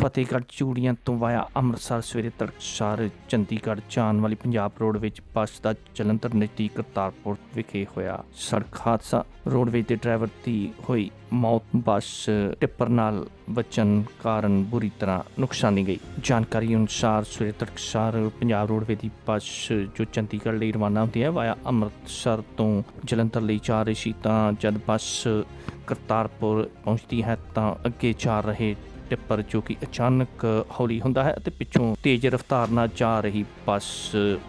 ਫਤਿਹਗੜ੍ਹ ਚੂੜੀਆਂ ਤੋਂ ਵਾਇਆ ਅੰਮ੍ਰਿਤਸਰ ਸਵੇਰੇ ਤੜਕਸਾਰ ਚੰਡੀਗੜ੍ਹ ਜਾਣ ਵਾਲੀ ਪੰਜਾਬ ਰੋਡ ਵਿੱਚ ਬੱਸ ਦਾ ਜਲੰਧਰ ਨਜ਼ਦੀਕ ਕਰਤਾਰਪੁਰ ਵਿਖੇ ਹੋਇਆ ਸੜਕ ਹਾਦਸਾ। ਰੋਡਵੇਜ ਦੇ ਡਰਾਈਵਰ ਦੀ ਹੋਈ ਮੌਤ ਬੱਸ ਟਿੱਪਰ ਨਾਲ ਵੱਜਣ ਕਾਰਨ ਬੁਰੀ ਤਰ੍ਹਾਂ ਨੁਕਸਾਨੀ ਗਈ। ਜਾਣਕਾਰੀ ਅਨੁਸਾਰ ਸਵੇਰੇ ਤੜਕਸਾਰ ਪੰਜਾਬ ਰੋਡਵੇ ਦੀ ਬੱਸ ਜੋ ਚੰਡੀਗੜ੍ਹ ਲਈ ਰਵਾਨਾ ਹੁੰਦੀ ਹੈ, ਵਾਇਆ ਅੰਮ੍ਰਿਤਸਰ ਤੋਂ ਜਲੰਧਰ ਲਈ ਜਾ ਰਹੀ ਸੀ, ਤਾਂ ਜਦ ਬੱਸ ਕਰਤਾਰਪੁਰ ਪਹੁੰਚਦੀ ਹੈ, ਤਾਂ ਅੱਗੇ ਜਾ ਰਹੇ ਟਿੱਪਰ ਜੋ ਕਿ ਅਚਾਨਕ ਹੌਲੀ ਹੁੰਦਾ ਹੈ ਅਤੇ ਪਿੱਛੋਂ ਤੇਜ਼ ਰਫ਼ਤਾਰ ਨਾਲ ਜਾ ਰਹੀ ਬੱਸ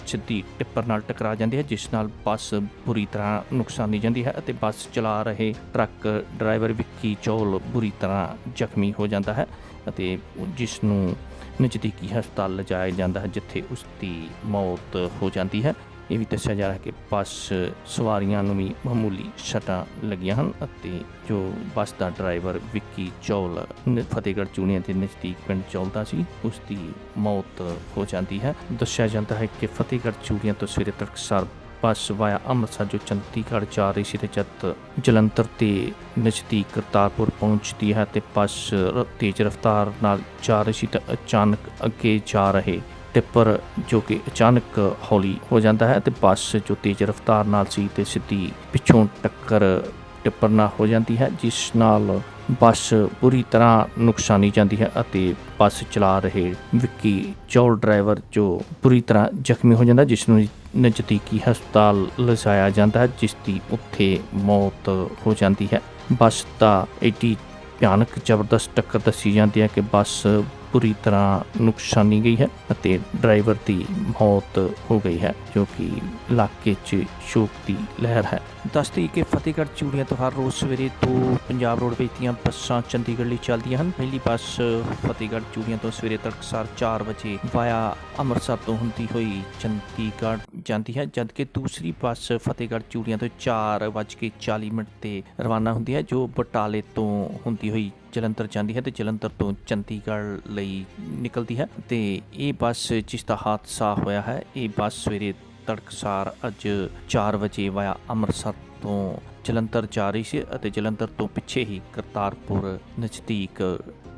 ਸਿੱਧੀ ਟਿੱਪਰ ਨਾਲ ਟਕਰਾ ਜਾਂਦੀ ਹੈ, ਜਿਸ ਨਾਲ ਬੱਸ ਬੁਰੀ ਤਰ੍ਹਾਂ ਨੁਕਸਾਨੀ ਜਾਂਦੀ ਹੈ ਅਤੇ ਬੱਸ ਚਲਾ ਰਹੇ ਟਰੱਕ ਡਰਾਈਵਰ ਵਿੱਕੀ ਚੌਲ ਬੁਰੀ ਤਰ੍ਹਾਂ ਜ਼ਖਮੀ ਹੋ ਜਾਂਦਾ ਹੈ ਅਤੇ ਜਿਸ ਨੂੰ ਨਜ਼ਦੀਕੀ ਹਸਪਤਾਲ ਲਿਜਾਇਆ ਜਾਂਦਾ ਹੈ, ਜਿੱਥੇ ਉਸ ਦੀ ਮੌਤ ਹੋ ਜਾਂਦੀ ਹੈ। ਇਹ ਵੀ ਦੱਸਿਆ ਜਾ ਰਿਹਾ ਕਿ ਬੱਸ ਸਵਾਰੀਆਂ ਨੂੰ ਵੀ ਮਾਮੂਲੀ ਸੱਟਾਂ ਲੱਗੀਆਂ ਹਨ ਅਤੇ ਜੋ ਬੱਸ ਦਾ ਡਰਾਈਵਰ ਵਿੱਕੀ ਚੌਲ ਫਤਿਹਗੜ੍ਹ ਚੂੜੀਆਂ ਦੇ ਨਜ਼ਦੀਕ ਪਿੰਡ ਚੌਲਦਾ ਸੀ ਉਸ ਦੀ ਮੌਤ ਹੋ ਜਾਂਦੀ ਹੈ। ਦੱਸਿਆ ਜਾਂਦਾ ਹੈ ਕਿ ਫਤਿਹਗੜ੍ਹ ਚੂੜੀਆਂ ਤੋਂ ਸਵੇਰੇ ਤੜਕਸਾਰ ਬੱਸ ਵਾਇਆ ਅੰਮ੍ਰਿਤਸਰ ਜੋ ਚੰਡੀਗੜ੍ਹ ਜਾ ਰਹੀ ਸੀ ਤੇ ਜਦ ਜਲੰਧਰ ਦੇ ਨਜ਼ਦੀਕ ਕਰਤਾਰਪੁਰ ਪਹੁੰਚਦੀ ਹੈ ਤੇ ਬੱਸ ਤੇਜ਼ ਰਫ਼ਤਾਰ ਨਾਲ ਜਾ ਰਹੀ ਸੀ ਤਾਂ ਅਚਾਨਕ ਅੱਗੇ ਜਾ ਰਹੇ ਟਿੱਪਰ ਜੋ ਕਿ ਅਚਾਨਕ ਹੌਲੀ ਹੋ ਜਾਂਦਾ ਹੈ ਤੇ ਬੱਸ ਜੋ ਤੇਜ਼ ਰਫ਼ਤਾਰ ਨਾਲ ਸੀ ਤੇ ਸਿੱਧੀ ਪਿੱਛੋਂ ਟੱਕਰ ਟਿੱਪਰ ਨਾਲ ਹੋ ਜਾਂਦੀ ਹੈ, ਜਿਸ ਨਾਲ ਬੱਸ ਪੂਰੀ ਤਰ੍ਹਾਂ ਨੁਕਸਾਨੀ ਜਾਂਦੀ ਹੈ ਅਤੇ ਬੱਸ ਚਲਾ ਰਹੇ ਵਿੱਕੀ ਚੌਲ ਡਰਾਈਵਰ ਜੋ ਪੂਰੀ ਤਰ੍ਹਾਂ ਜ਼ਖਮੀ ਹੋ ਜਾਂਦਾ, ਜਿਸ ਨੂੰ ਨਜ਼ਦੀਕੀ ਹਸਪਤਾਲ ਲਿਜਾਇਆ ਜਾਂਦਾ ਹੈ, ਜਿਸ ਦੀ ਉੱਥੇ ਮੌਤ ਹੋ ਜਾਂਦੀ ਹੈ। ਬੱਸ ਦਾ ਏਡੀ ਭਿਆਨਕ ਜ਼ਬਰਦਸਤ ਟੱਕਰ ਦੱਸੀ ਜਾਂਦੀ ਹੈ ਕਿ ਬੱਸ ਪੂਰੀ ਤਰ੍ਹਾਂ ਨੁਕਸਾਨੀ ਗਈ ਹੈ ਅਤੇ ਡਰਾਈਵਰ ਦੀ ਮੌਤ ਹੋ ਗਈ ਹੈ, ਜੋ ਕਿ ਇਲਾਕੇ 'ਚ ਸ਼ੋਕ ਦੀ ਲਹਿਰ ਹੈ। ਦੱਸਦੀ ਕਿ ਫਤਿਹਗੜ੍ਹ ਚੂੜੀਆਂ ਤੋਂ ਹਰ ਰੋਜ਼ ਸਵੇਰੇ ਦੋ ਪੰਜਾਬ ਰੋਡਵੇਜ਼ ਦੀਆਂ ਬੱਸਾਂ ਚੰਡੀਗੜ੍ਹ ਲਈ ਚੱਲਦੀਆਂ ਹਨ। ਪਹਿਲੀ ਬੱਸ ਫਤਿਹਗੜ੍ਹ ਚੂੜੀਆਂ ਤੋਂ ਸਵੇਰੇ ਤੜਕਸਾਰ 4 ਵਜੇ ਵਾਇਆ ਅੰਮ੍ਰਿਤਸਰ ਤੋਂ ਹੁੰਦੀ ਹੋਈ ਚੰਡੀਗੜ੍ਹ ਜਾਂਦੀ ਹੈ, ਜਦਕਿ ਦੂਸਰੀ ਬੱਸ ਫਤਿਹਗੜ੍ਹ ਚੂੜੀਆਂ ਤੋਂ 4:40 ਮਿੰਟ ਤੇ ਰਵਾਨਾ ਹੁੰਦੀ ਹੈ, ਜੋ ਬਟਾਲੇ ਤੋਂ ਹੁੰਦੀ ਹੋਈ ਜਲੰਧਰ ਜਾਂਦੀ ਹੈ ਤੇ ਜਲੰਧਰ ਤੋਂ ਚੰਡੀਗੜ੍ਹ ਲਈ ਨਿਕਲਦੀ ਹੈ ਤੇ ਇਹ ਬੱਸ ਜਿਸ ਦਾ ਹਾਦਸਾ ਹੋਇਆ ਹੈ, ਇਹ ਬੱਸ ਸਵੇਰੇ ਤੜਕਸਾਰ ਅੱਜ 4 ਵਜੇ ਵਾਇਆ ਅੰਮ੍ਰਿਤਸਰ ਤੋਂ ਜਲੰਧਰ ਜਾ ਰਹੀ ਸੀ ਅਤੇ ਜਲੰਧਰ ਤੋਂ ਪਿੱਛੇ ਹੀ ਕਰਤਾਰਪੁਰ ਨਜ਼ਦੀਕ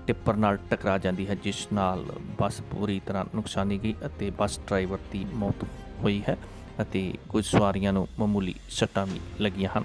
ਟਿੱਪਰ ਨਾਲ ਟਕਰਾ ਜਾਂਦੀ ਹੈ, ਜਿਸ ਨਾਲ ਬੱਸ ਪੂਰੀ ਤਰ੍ਹਾਂ ਨੁਕਸਾਨੀ ਗਈ ਅਤੇ ਬੱਸ ਡਰਾਈਵਰ ਦੀ ਮੌਤ ਹੋਈ ਹੈ ਅਤੇ ਕੁਝ ਸਵਾਰੀਆਂ ਨੂੰ ਮਾਮੂਲੀ ਸੱਟਾਂ ਵੀ ਲੱਗੀਆਂ ਹਨ।